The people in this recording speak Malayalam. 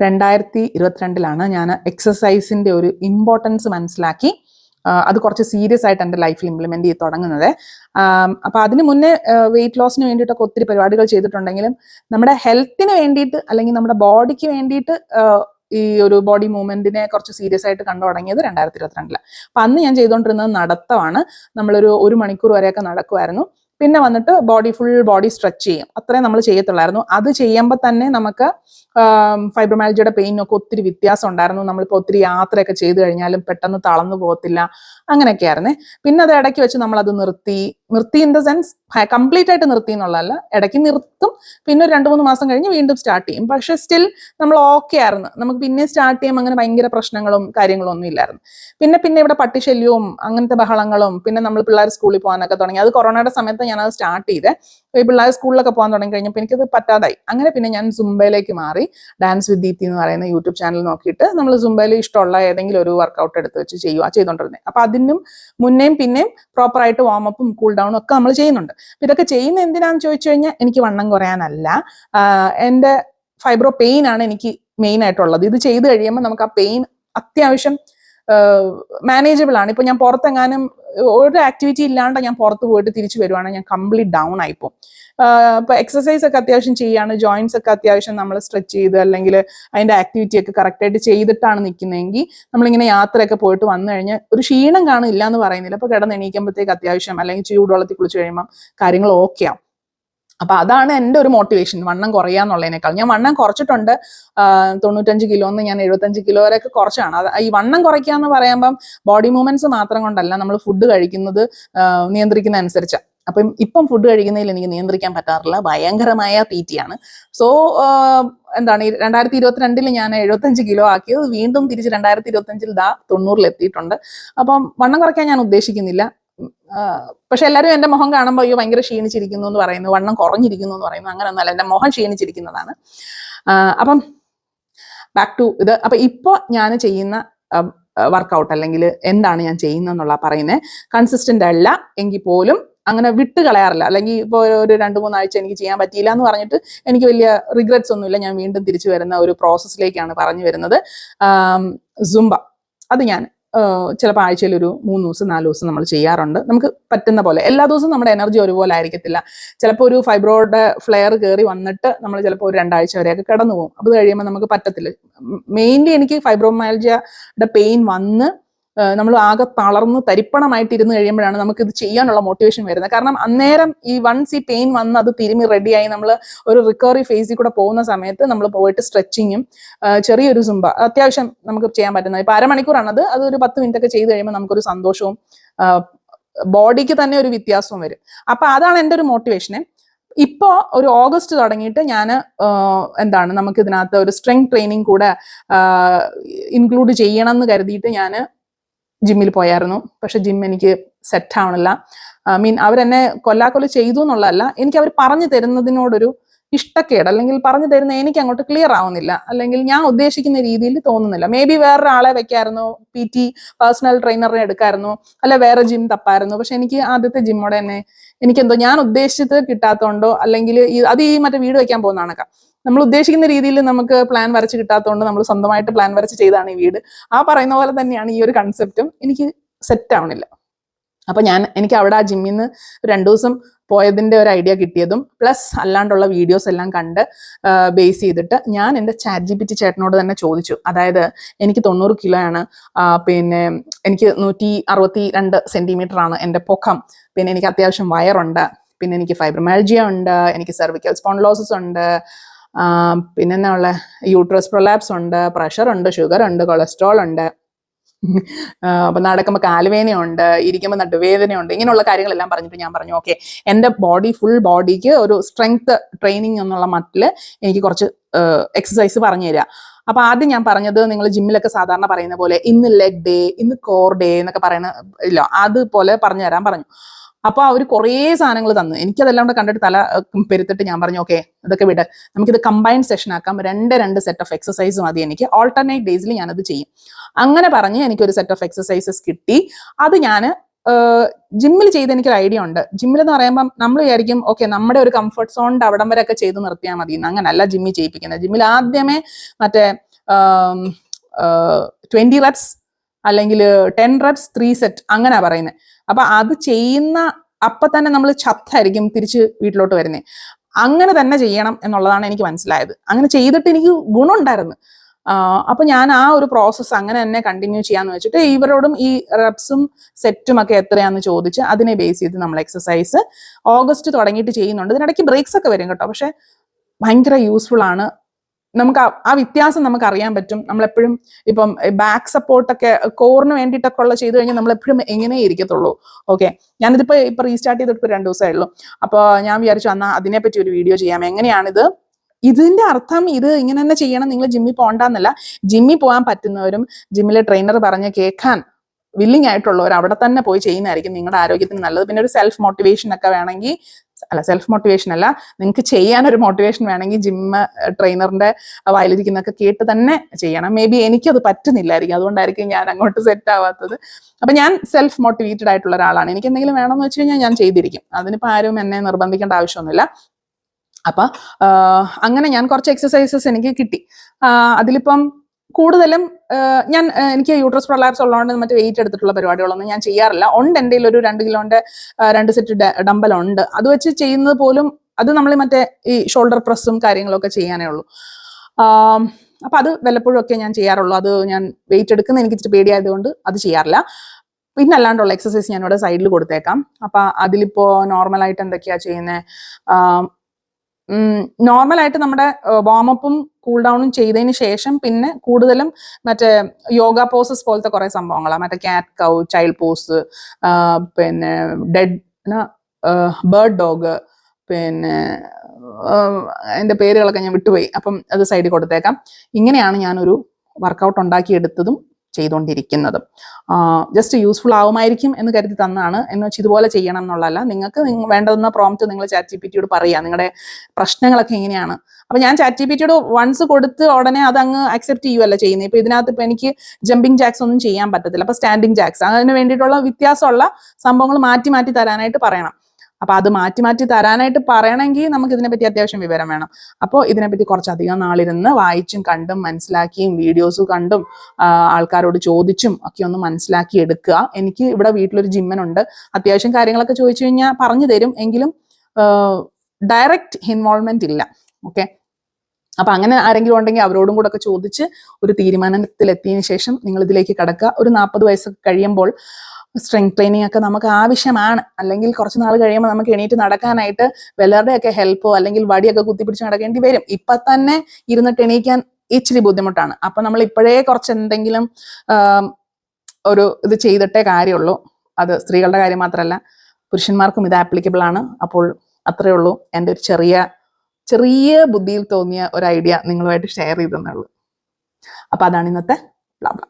രണ്ടായിരത്തി ഇരുപത്തിരണ്ടിലാണ് ഞാൻ എക്സസൈസിന്റെ ഒരു ഇമ്പോർട്ടൻസ് മനസ്സിലാക്കി. അത് കുറച്ച് സീരിയസ് ആയിട്ട് എന്റെ ലൈഫിൽ ഇംപ്ലിമെന്റ് ചെയ്ത് തുടങ്ങുന്നത്. അപ്പോൾ അപ്പൊ അതിന് മുന്നേ വെയിറ്റ് ലോസിന് വേണ്ടിയിട്ടൊക്കെ ഒത്തിരി പരിപാടികൾ ചെയ്തിട്ടുണ്ടെങ്കിലും നമ്മുടെ ഹെൽത്തിന് വേണ്ടിയിട്ട് അല്ലെങ്കിൽ നമ്മുടെ ബോഡിക്ക് വേണ്ടിയിട്ട് ഈ ഒരു ബോഡി മൂവ്മെന്റിനെ കുറച്ച് സീരിയസ് ആയിട്ട് കണ്ടു തുടങ്ങിയത് രണ്ടായിരത്തി ഇരുപത്തിരണ്ടിൽ അപ്പൊ അന്ന് ഞാൻ ചെയ്തുകൊണ്ടിരുന്നത് നടത്തമാണ്. നമ്മളൊരു ഒരു മണിക്കൂർ വരെയൊക്കെ നടക്കുമായിരുന്നു പിന്നെ വന്നിട്ട് ബോഡി ഫുൾ ബോഡി സ്ട്രെച്ച് ചെയ്യും. അത്രേ നമ്മൾ ചെയ്യത്തുള്ളായിരുന്നു. അത് ചെയ്യുമ്പോൾ തന്നെ നമുക്ക് ഫൈബ്രോമാലജിയുടെ പെയിനൊക്കെ ഒത്തിരി വ്യത്യാസം ഉണ്ടായിരുന്നു. നമ്മളിപ്പോൾ ഒത്തിരി യാത്രയൊക്കെ ചെയ്തു കഴിഞ്ഞാലും പെട്ടെന്ന് തളർന്നു പോകത്തില്ല. അങ്ങനെയൊക്കെ ആയിരുന്നേ പിന്നെ അത് ഇടയ്ക്ക് വെച്ച് നമ്മളത് നിർത്തി നിർത്തി ഇൻ ദ സെൻസ് കംപ്ലീറ്റ് ആയിട്ട് നിർത്തി എന്നുള്ളതല്ല. ഇടയ്ക്ക് നിർത്തും പിന്നെ ഒരു രണ്ട് മൂന്ന് മാസം കഴിഞ്ഞ് വീണ്ടും സ്റ്റാർട്ട് ചെയ്യും. പക്ഷെ സ്റ്റിൽ നമ്മൾ ഓക്കെ ആയിരുന്നു. നമുക്ക് പിന്നെ സ്റ്റാർട്ട് ചെയ്യുമ്പോൾ അങ്ങനെ ഭയങ്കര പ്രശ്നങ്ങളും കാര്യങ്ങളും ഒന്നും ഇല്ലായിരുന്നു. പിന്നെ പിന്നെ ഇവിടെ പട്ടിശല്യവും അങ്ങനത്തെ ബഹളങ്ങളും പിന്നെ നമ്മൾ പിള്ളേർ സ്കൂളിൽ പോകാനൊക്കെ തുടങ്ങി. അത് കൊറോണയുടെ സമയത്ത് അത് സ്റ്റാർട്ട് ചെയ്തേ ഈ പിള്ളേർ സ്കൂളിലൊക്കെ പോകാൻ തുടങ്ങി കഴിഞ്ഞപ്പോൾ എനിക്കത് പറ്റാതായി. അങ്ങനെ പിന്നെ ഞാൻ സുംബയിലേക്ക് മാറി ഡാൻസ് വിത്ത് ദീപ്തി എന്ന് പറയുന്ന യൂട്യൂബ് ചാനൽ നോക്കിയിട്ട് നമ്മൾ സുംബയിൽ ഇഷ്ടമുള്ള ഏതെങ്കിലും ഒരു വർക്കൗട്ട് എടുത്ത് വെച്ച് ചെയ്യുക ചെയ്തുകൊണ്ടിരുന്നത് അപ്പൊ അതിനും മുന്നേയും പിന്നെയും പ്രോപ്പറായിട്ട് വാമപ്പും കൂൾ ഡൗണും ഒക്കെ നമ്മൾ ചെയ്യുന്നുണ്ട്. ഇതൊക്കെ ചെയ്യുന്ന എന്തിനാന്ന് ചോദിച്ചു കഴിഞ്ഞാൽ എനിക്ക് വണ്ണം കുറയാനല്ല. എന്റെ ഫൈബ്രോ പെയിൻ ആണ് എനിക്ക് മെയിൻ ആയിട്ടുള്ളത്. ഇത് ചെയ്ത് കഴിയുമ്പോൾ നമുക്ക് ആ പെയിൻ അത്യാവശ്യം മാനേജബിൾ ആണ്. ഇപ്പൊ ഞാൻ പുറത്തെങ്ങാനും ഒരു ആക്ടിവിറ്റി ഇല്ലാണ്ട് ഞാൻ പുറത്ത് പോയിട്ട് തിരിച്ചു വരുവാണെങ്കിൽ ഞാൻ കംപ്ലീറ്റ് ഡൗൺ ആയിപ്പോ ഇപ്പൊ എക്സസൈസ് ഒക്കെ അത്യാവശ്യം ചെയ്യാണ് ജോയിന്റ്സ് ഒക്കെ അത്യാവശ്യം നമ്മൾ സ്ട്രെച്ച് ചെയ്ത് അല്ലെങ്കിൽ അതിന്റെ ആക്ടിവിറ്റി ഒക്കെ കറക്റ്റ് ആയിട്ട് ചെയ്തിട്ടാണ് നിൽക്കുന്നതെങ്കിൽ നമ്മളിങ്ങനെ യാത്രയൊക്കെ പോയിട്ട് വന്നു കഴിഞ്ഞാൽ ഒരു ക്ഷീണം കാണില്ല എന്ന് പറയുന്നില്ല. അപ്പൊ കിടന്ന് എണീക്കുമ്പോഴത്തേക്ക് അത്യാവശ്യം അല്ലെങ്കിൽ ചൂടുവെള്ളത്തിൽ കുളിച്ച് കഴിയുമ്പോൾ കാര്യങ്ങൾ ഓക്കെ ആവും. അപ്പൊ അതാണ് എന്റെ ഒരു മോട്ടിവേഷൻ വണ്ണം കുറയാന്നുള്ളതിനേക്കാൾ ഞാൻ വണ്ണം കുറച്ചിട്ടുണ്ട്. തൊണ്ണൂറ്റഞ്ച് കിലോ എന്ന് ഞാൻ എഴുപത്തഞ്ച് കിലോ വരെയൊക്കെ കുറച്ചാണ്. അത് ഈ വണ്ണം കുറയ്ക്കുക എന്ന് പറയുമ്പം ബോഡി മൂവ്മെന്റ്സ് മാത്രം കൊണ്ടല്ല നമ്മൾ ഫുഡ് കഴിക്കുന്നത് നിയന്ത്രിക്കുന്ന അനുസരിച്ച്. അപ്പം ഇപ്പം ഫുഡ് കഴിക്കുന്നതിൽ എനിക്ക് നിയന്ത്രിക്കാൻ പറ്റാറില്ല ഭയങ്കരമായ തീറ്റിയാണ് സോ എന്താണ് ഈ രണ്ടായിരത്തി ഇരുപത്തിരണ്ടിൽ ഞാൻ എഴുപത്തഞ്ച് കിലോ ആക്കിയത്. വീണ്ടും തിരിച്ച് രണ്ടായിരത്തി ഇരുപത്തഞ്ചിൽ ദാ തൊണ്ണൂറിൽ എത്തിയിട്ടുണ്ട് അപ്പം വണ്ണം കുറയ്ക്കാൻ ഞാൻ ഉദ്ദേശിക്കുന്നില്ല. പക്ഷെ എല്ലാവരും എന്റെ മുഖം കാണുമ്പോൾ അയ്യോ ഭയങ്കര ക്ഷീണിച്ചിരിക്കുന്നു എന്ന് പറയുന്നു വണ്ണം കുറഞ്ഞിരിക്കുന്നു എന്ന് പറയുന്നു അങ്ങനെയൊന്നുമല്ല എന്റെ മുഖം ക്ഷീണിച്ചിരിക്കുന്നതാണ്. അപ്പം ബാക്ക് ടു ഇത്. അപ്പൊ ഇപ്പോൾ ഞാൻ ചെയ്യുന്ന വർക്കൗട്ട് അല്ലെങ്കിൽ എന്താണ് ഞാൻ ചെയ്യുന്നത് എന്നുള്ള പറയുന്നത് കൺസിസ്റ്റന്റ് അല്ല എങ്കിൽ പോലും അങ്ങനെ വിട്ട് കളയാറില്ല. അല്ലെങ്കിൽ ഇപ്പോൾ ഒരു രണ്ട് മൂന്നാഴ്ച എനിക്ക് ചെയ്യാൻ പറ്റിയില്ല എന്ന് പറഞ്ഞിട്ട് എനിക്ക് വലിയ റിഗ്രറ്റ്സ് ഒന്നുമില്ല. ഞാൻ വീണ്ടും തിരിച്ചു വരുന്ന ഒരു പ്രോസസ്സിലേക്കാണ് പറഞ്ഞു വരുന്നത്. സുംബ അത് ഞാൻ ചിലപ്പോൾ ആഴ്ചയിൽ ഒരു മൂന്ന് ദിവസം നാല് ദിവസം നമ്മൾ ചെയ്യാറുണ്ട്. നമുക്ക് പറ്റുന്ന പോലെ. എല്ലാ ദിവസവും നമ്മുടെ എനർജി ഒരുപോലെ ആയിരിക്കത്തില്ല. ചിലപ്പോൾ ഒരു ഫൈബ്രോയുടെ ഫ്ലെയർ കയറി വന്നിട്ട് നമ്മൾ ചിലപ്പോൾ ഒരു രണ്ടാഴ്ച വരെയൊക്കെ കിടന്നു പോകും അത് കഴിയുമ്പോൾ നമുക്ക് പറ്റത്തില്ല. മെയിൻലി എനിക്ക് ഫൈബ്രോമാലജിയുടെ പെയിൻ വന്ന് നമ്മൾ ആകെ തളർന്ന് തരിപ്പണമായിട്ട് ഇരുന്ന് കഴിയുമ്പോഴാണ് നമുക്ക് ഇത് ചെയ്യാനുള്ള മോട്ടിവേഷൻ വരുന്നത്. കാരണം അന്നേരം ഈ വൺസ് ഈ പെയിൻ വന്ന് അത് തിരുമി റെഡിയായി നമ്മൾ ഒരു റിക്കവറി ഫേസിൽ കൂടെ പോകുന്ന സമയത്ത് നമ്മൾ പോയിട്ട് സ്ട്രെച്ചിങ്ങും ചെറിയൊരു സുംബ അത്യാവശ്യം നമുക്ക് ചെയ്യാൻ പറ്റുന്നത്. ഇപ്പൊ അരമണിക്കൂറാണത് അത് ഒരു പത്ത് മിനിറ്റ് ഒക്കെ ചെയ്ത് കഴിയുമ്പോൾ നമുക്കൊരു സന്തോഷവും ബോഡിക്ക് തന്നെ ഒരു വ്യത്യാസവും വരും. അപ്പൊ അതാണ് എന്റെ ഒരു മോട്ടിവേഷനെ ഇപ്പോ ഒരു ഓഗസ്റ്റ് തുടങ്ങിയിട്ട് ഞാൻ എന്താണ് നമുക്ക് ഇതിനകത്ത് ഒരു സ്ട്രെങ് ട്രെയിനിങ് കൂടെ ഇൻക്ലൂഡ് ചെയ്യണം എന്ന് കരുതിയിട്ട് ഞാൻ ജിമ്മിൽ പോയായിരുന്നു. പക്ഷെ ജിം എനിക്ക് സെറ്റ് ആവണില്ല. മീൻ അവരെന്നെ കൊല്ലാക്കൊല്ല ചെയ്തു എന്നുള്ളതല്ല എനിക്ക് അവർ പറഞ്ഞു തരുന്നതിനോടൊരു ഇഷ്ടക്കേട്. അല്ലെങ്കിൽ പറഞ്ഞു തരുന്ന എനിക്ക് അങ്ങോട്ട് ക്ലിയർ ആവുന്നില്ല. അല്ലെങ്കിൽ ഞാൻ ഉദ്ദേശിക്കുന്ന രീതിയിൽ തോന്നുന്നില്ല. മേ ബി വേറൊരാളെ വെക്കായിരുന്നു പി ടി പേഴ്സണൽ ട്രെയിനറിനെ എടുക്കായിരുന്നു അല്ല വേറെ ജിം തപ്പായിരുന്നു. പക്ഷെ എനിക്ക് ആദ്യത്തെ ജിമ്മോടെ തന്നെ എനിക്കെന്തോ ഞാൻ ഉദ്ദേശിച്ചത് കിട്ടാത്തതുകൊണ്ടോ അല്ലെങ്കിൽ അത് ഈ മറ്റേ വീട് വെക്കാൻ പോകുന്നതാണൊക്കെ. നമ്മൾ ഉദ്ദേശിക്കുന്ന രീതിയിൽ നമുക്ക് പ്ലാൻ വരച്ച് കിട്ടാത്തതുകൊണ്ട് നമ്മൾ സ്വന്തമായിട്ട് പ്ലാൻ വരച്ച് ചെയ്താണ് ഈ വീട്. ആ പറയുന്ന പോലെ തന്നെയാണ് ഈ ഒരു കൺസെപ്റ്റും എനിക്ക് സെറ്റ് ആവണില്ല. അപ്പൊ ഞാൻ എനിക്ക് അവിടെ ആ ജിമ്മിൽ നിന്ന് രണ്ടു ദിവസം പോയതിന്റെ ഒരു ഐഡിയ കിട്ടിയതും പ്ലസ് അല്ലാണ്ടുള്ള വീഡിയോസ് എല്ലാം കണ്ട് ബേസ് ചെയ്തിട്ട് ഞാൻ എന്റെ ചാറ്റ് ജി പി ടി ചേട്ടനോട് തന്നെ ചോദിച്ചു. അതായത് എനിക്ക് തൊണ്ണൂറ് കിലോ ആണ് പിന്നെ എനിക്ക് നൂറ്റി അറുപത്തി രണ്ട് സെന്റിമീറ്റർ ആണ് എന്റെ പൊക്കം. പിന്നെ എനിക്ക് അത്യാവശ്യം വയറുണ്ട്. പിന്നെ എനിക്ക് ഫൈബ്രമാൽജിയ ഉണ്ട് എനിക്ക് സെർവിക്കൽ സ്പോൺലോസസ് ഉണ്ട്. പിന്നെ ഉള്ള? യൂട്രസ് പ്രൊലാപ്സ് ഉണ്ട് പ്രഷർ ഉണ്ട് ഷുഗർ ഉണ്ട് കൊളസ്ട്രോൾ ഉണ്ട്. അപ്പം അപ്പൊ നടക്കുമ്പോൾ കാലുവേദനയുണ്ട് ഇരിക്കുമ്പോൾ നടുവേദനയുണ്ട് ഇങ്ങനെയുള്ള കാര്യങ്ങളെല്ലാം പറഞ്ഞിട്ട് ഞാൻ പറഞ്ഞു ഓക്കെ എന്റെ ബോഡി ഫുൾ ബോഡിക്ക് ഒരു സ്ട്രെങ്ത് ട്രെയിനിങ് എന്നുള്ള മട്ടിൽ എനിക്ക് കുറച്ച് എക്സസൈസ് പറഞ്ഞു തരിക അപ്പൊ ആദ്യം ഞാൻ പറഞ്ഞത് നിങ്ങൾ ജിമ്മിലൊക്കെ സാധാരണ പറയുന്ന പോലെ ഇന്ന് ലെഗ് ഡേ ഇന്ന് കോർ ഡേ എന്നൊക്കെ പറയുന്ന ഇല്ല അതുപോലെ പറഞ്ഞു തരാൻ പറഞ്ഞു. അപ്പൊ അവർ കുറേ സാധനങ്ങൾ തന്നു. എനിക്കതെല്ലാം കൂടെ കണ്ടിട്ട് തല പെരുത്തിട്ട് ഞാൻ പറഞ്ഞു ഓക്കെ ഇതൊക്കെ വിട്. നമുക്കിത് കമ്പൈൻഡ് സെഷൻ ആക്കാം. രണ്ട് രണ്ട് സെറ്റ് ഓഫ് എക്സസൈസ് മതി എനിക്ക്. ഓൾട്ടർനേറ്റ് ഡേയ്സിൽ ഞാനത് ചെയ്യും. അങ്ങനെ പറഞ്ഞ് എനിക്കൊരു സെറ്റ് ഓഫ് എക്സസൈസസ് കിട്ടി. അത് ഞാൻ ജിമ്മിൽ ചെയ്ത് എനിക്കൊരു ഐഡിയ ഉണ്ട്. ജിമ്മിൽ എന്ന് പറയുമ്പോൾ നമ്മൾ വിചാരിക്കും ഓക്കെ നമ്മുടെ ഒരു കംഫർട്ട് സോണിന്റെ അവിടം വരെ ഒക്കെ ചെയ്ത് നിർത്തിയാൽ മതി. അങ്ങനല്ല ജിമ്മിൽ ചെയ്യിപ്പിക്കുന്നത് ജിമ്മിൽ ആദ്യമേ മറ്റേ ട്വന്റി റെപ്സ് അല്ലെങ്കിൽ ടെൻ റെപ്സ് ത്രീ സെറ്റ് അങ്ങനെ പറയുന്നത് അപ്പൊ അത് ചെയ്യുന്ന അപ്പൊ തന്നെ നമ്മൾ ചത്തായിരിക്കും തിരിച്ച് വീട്ടിലോട്ട് വരുന്നത് അങ്ങനെ തന്നെ ചെയ്യണം എന്നുള്ളതാണ് എനിക്ക് മനസ്സിലായത്. അങ്ങനെ ചെയ്തിട്ട് എനിക്ക് ഗുണമുണ്ടായിരുന്നു. അപ്പൊ ഞാൻ ആ ഒരു പ്രോസസ്സ് അങ്ങനെ തന്നെ കണ്ടിന്യൂ ചെയ്യാന്ന് വെച്ചിട്ട് ഇവരോടും ഈ റെപ്സും സെറ്റും ഒക്കെ എത്രയാന്ന് ചോദിച്ച് അതിനെ ബേസ് ചെയ്ത് നമ്മൾ എക്സസൈസ് ഓഗസ്റ്റ് തുടങ്ങിയിട്ട് ചെയ്യുന്നുണ്ട്. ഇതിനിടയ്ക്ക് ബ്രേക്സ് ഒക്കെ വരും കേട്ടോ. പക്ഷെ ഭയങ്കര യൂസ്ഫുൾ ആണ് നമുക്ക് ആ- വ്യത്യാസം നമുക്ക് അറിയാൻ പറ്റും. നമ്മളെപ്പോഴും ഇപ്പം ബാക്ക് സപ്പോർട്ടൊക്കെ കോറിന് വേണ്ടിയിട്ടൊക്കെ ഉള്ള ചെയ്തു കഴിഞ്ഞാൽ നമ്മൾ എപ്പോഴും എങ്ങനെ ഇരിക്കത്തുള്ളൂ. ഓക്കെ ഞാനിതിപ്പോ ഇപ്പൊ റീസ്റ്റാർട്ട് ചെയ്തിട്ട് ഇപ്പോൾ രണ്ടു ഉള്ളൂ. അപ്പോൾ ഞാൻ വിചാരിച്ചു എന്നാൽ അതിനെപ്പറ്റി ഒരു വീഡിയോ ചെയ്യാം. എങ്ങനെയാണിത്? ഇതിന്റെ അർത്ഥം ഇത് ഇങ്ങനെ തന്നെ ചെയ്യണം. നിങ്ങൾ ജിമ്മിൽ പോകണ്ടെന്നല്ല ജിമ്മിൽ പോകാൻ പറ്റുന്നവരും ജിമ്മിലെ ട്രെയിനർ പറഞ്ഞ് കേൾക്കാൻ വില്ലിംഗ് ആയിട്ടുള്ളവർ അവിടെ തന്നെ പോയി ചെയ്യുന്നതായിരിക്കും നിങ്ങളുടെ ആരോഗ്യത്തിന് നല്ലത്. പിന്നെ ഒരു സെൽഫ് മോട്ടിവേഷൻ ഒക്കെ വേണമെങ്കിൽ അല്ല സെൽഫ് മോട്ടിവേഷൻ അല്ല. നിങ്ങൾക്ക് ചെയ്യാൻ ഒരു മോട്ടിവേഷൻ വേണമെങ്കിൽ ജിമ്മ് ട്രെയിനറിന്റെ വായിലിരിക്കുന്നൊക്കെ കേട്ട് തന്നെ ചെയ്യണം. മേ ബി എനിക്കത് പറ്റുന്നില്ലായിരിക്കും. അതുകൊണ്ടായിരിക്കും ഞാൻ അങ്ങോട്ട് സെറ്റ് ആവാത്തത്. അപ്പൊ ഞാൻ സെൽഫ് മോട്ടിവേറ്റഡ് ആയിട്ടുള്ള ഒരാളാണ്. എനിക്ക് എന്തെങ്കിലും വേണമെന്ന് വെച്ച് കഴിഞ്ഞാൽ ഞാൻ ചെയ്തിരിക്കും. അതിനിപ്പോ ആരും എന്നെ നിർബന്ധിക്കേണ്ട ആവശ്യമൊന്നുമില്ല. അപ്പൊ അങ്ങനെ ഞാൻ കുറച്ച് എക്സസൈസസ് എനിക്ക് കിട്ടി. അതിലിപ്പം കൂടുതലും ഞാൻ എനിക്ക് യൂട്രസ് പ്രൊലാപ്സ് ഉള്ളതുകൊണ്ട് മറ്റേ വെയിറ്റ് എടുത്തിട്ടുള്ള പരിപാടികളൊന്നും ഞാൻ ചെയ്യാറില്ല. ഉണ്ട് എന്റെ ഒരു രണ്ട് കിലോന്റെ രണ്ട് സെറ്റ് ഡമ്പൽ ഉണ്ട്. അത് വെച്ച് ചെയ്യുന്നത് പോലും അത് നമ്മൾ മറ്റേ ഈ ഷോൾഡർ പ്രസ്സും കാര്യങ്ങളൊക്കെ ചെയ്യാനേ ഉള്ളൂ. അപ്പൊ അത് വല്ലപ്പോഴും ഒക്കെ ഞാൻ ചെയ്യാറുള്ളൂ. അത് ഞാൻ വെയിറ്റ് എടുക്കുന്ന എനിക്ക് ഇച്ചിരി പേടിയായതുകൊണ്ട് അത് ചെയ്യാറില്ല. പിന്നെ അല്ലാണ്ടുള്ള എക്സസൈസ് ഞാൻ ഇവിടെ സൈഡിൽ കൊടുത്തേക്കാം. അപ്പൊ അതിലിപ്പോ നോർമലായിട്ട് എന്തൊക്കെയാ ചെയ്യുന്നത് നോർമലായിട്ട് നമ്മുടെ വാമപ്പും കൂൾ ഡൗണും ചെയ്തതിന് ശേഷം പിന്നെ കൂടുതലും മറ്റേ യോഗ പോസസ് പോലത്തെ കുറെ സംഭവങ്ങളാണ് മറ്റേ ക്യാറ്റ് കൗ ചൈൽഡ് പോസ് പിന്നെ ഡെഡ് ബേർഡ് ഡോഗ് പിന്നെ എന്റെ പേരുകളൊക്കെ ഞാൻ വിട്ടുപോയി. അപ്പം അത് സൈഡിൽ കൊടുത്തേക്കാം. ഇങ്ങനെയാണ് ഞാനൊരു വർക്കൗട്ട് ഉണ്ടാക്കിയെടുത്തതും ചെയ്തുകൊണ്ടിരിക്കുന്നതും. ജസ്റ്റ് യൂസ്ഫുൾ ആവുമായിരിക്കും എന്ന് കരുതി തന്നാണ്. എന്ന് വെച്ചാൽ ഇതുപോലെ ചെയ്യണം എന്നുള്ളതല്ല. നിങ്ങൾക്ക് വേണ്ടതെന്ന പ്രോംപ്റ്റ് നിങ്ങൾ ചാറ്റ് ജി പി ടിയോട് പറയുക നിങ്ങളുടെ പ്രശ്നങ്ങളൊക്കെ എങ്ങനെയാണ്. അപ്പൊ ഞാൻ ചാറ്റ് ജി പി ടിയോട് വൺസ് കൊടുത്ത് ഉടനെ അത് അങ്ങ് അക്സെപ്റ്റ് ചെയ്യുമല്ല ചെയ്യുന്നത് ഇപ്പൊ ഇതിനകത്ത് ഇപ്പൊ എനിക്ക് ജമ്പിങ് ജാക്സ് ഒന്നും ചെയ്യാൻ പറ്റത്തില്ല. അപ്പൊ സ്റ്റാൻഡിങ് ജാക്സ് അതിന് വേണ്ടിയിട്ടുള്ള വ്യത്യാസമുള്ള സംഭവങ്ങൾ മാറ്റി മാറ്റി തരാനായിട്ട് പറയണം. അപ്പൊ അത് മാറ്റി മാറ്റി തരാനായിട്ട് പറയണമെങ്കിൽ നമുക്ക് ഇതിനെപ്പറ്റി അത്യാവശ്യം വിവരം വേണം. അപ്പോൾ ഇതിനെപ്പറ്റി കുറച്ചധികം നാളിരുന്ന് വായിച്ചും കണ്ടും മനസ്സിലാക്കിയും വീഡിയോസ് കണ്ടും ആൾക്കാരോട് ചോദിച്ചും ഒക്കെ ഒന്ന് മനസ്സിലാക്കി എടുക്കുക. എനിക്ക് ഇവിടെ വീട്ടിലൊരു ജിമ്മനുണ്ട്. അത്യാവശ്യം കാര്യങ്ങളൊക്കെ ചോദിച്ചു കഴിഞ്ഞാൽ പറഞ്ഞു തരും. എങ്കിലും ഡയറക്റ്റ് ഇൻവോൾവ്മെന്റ് ഇല്ല. ഓക്കെ അപ്പൊ അങ്ങനെ ആരെങ്കിലും ഉണ്ടെങ്കിൽ അവരോടും കൂടെ ഒക്കെ ചോദിച്ച് ഒരു തീരുമാനത്തിലെത്തിയതിനു ശേഷം നിങ്ങൾ ഇതിലേക്ക് കടക്കുക. ഒരു നാൽപ്പത് വയസ്സൊക്കെ കഴിയുമ്പോൾ സ്ട്രെങ്ത് ട്രെയിനിങ് ഒക്കെ നമുക്ക് ആവശ്യമാണ്. അല്ലെങ്കിൽ കുറച്ച് നാൾ കഴിയുമ്പോൾ നമുക്ക് എണീറ്റ് നടക്കാനായിട്ട് വല്ലവരുടെയൊക്കെ ഹെൽപ്പോ അല്ലെങ്കിൽ വടിയൊക്കെ കുത്തിപ്പിടിച്ച് നടക്കേണ്ടി വരും. ഇപ്പൊ തന്നെ ഇരുന്നിട്ട് എണീക്കാൻ ഇച്ചിരി ബുദ്ധിമുട്ടാണ്. അപ്പൊ നമ്മൾ ഇപ്പോഴേ കുറച്ച് എന്തെങ്കിലും ഒരു ഇത് ചെയ്തിട്ടേ കാര്യമുള്ളൂ. അത് സ്ത്രീകളുടെ കാര്യം മാത്രമല്ല പുരുഷന്മാർക്കും ഇത് ആപ്ലിക്കബിൾ ആണ്. അപ്പോൾ അത്രയേ ഉള്ളൂ. എന്റെ ഒരു ചെറിയ ചെറിയ ബുദ്ധിയിൽ തോന്നിയ ഒരു ഐഡിയ നിങ്ങളുമായിട്ട് ഷെയർ ചെയ്തെന്നുള്ളൂ. അപ്പൊ അതാണ് ഇന്നത്തെ ബ്ലാ ബ്ലാ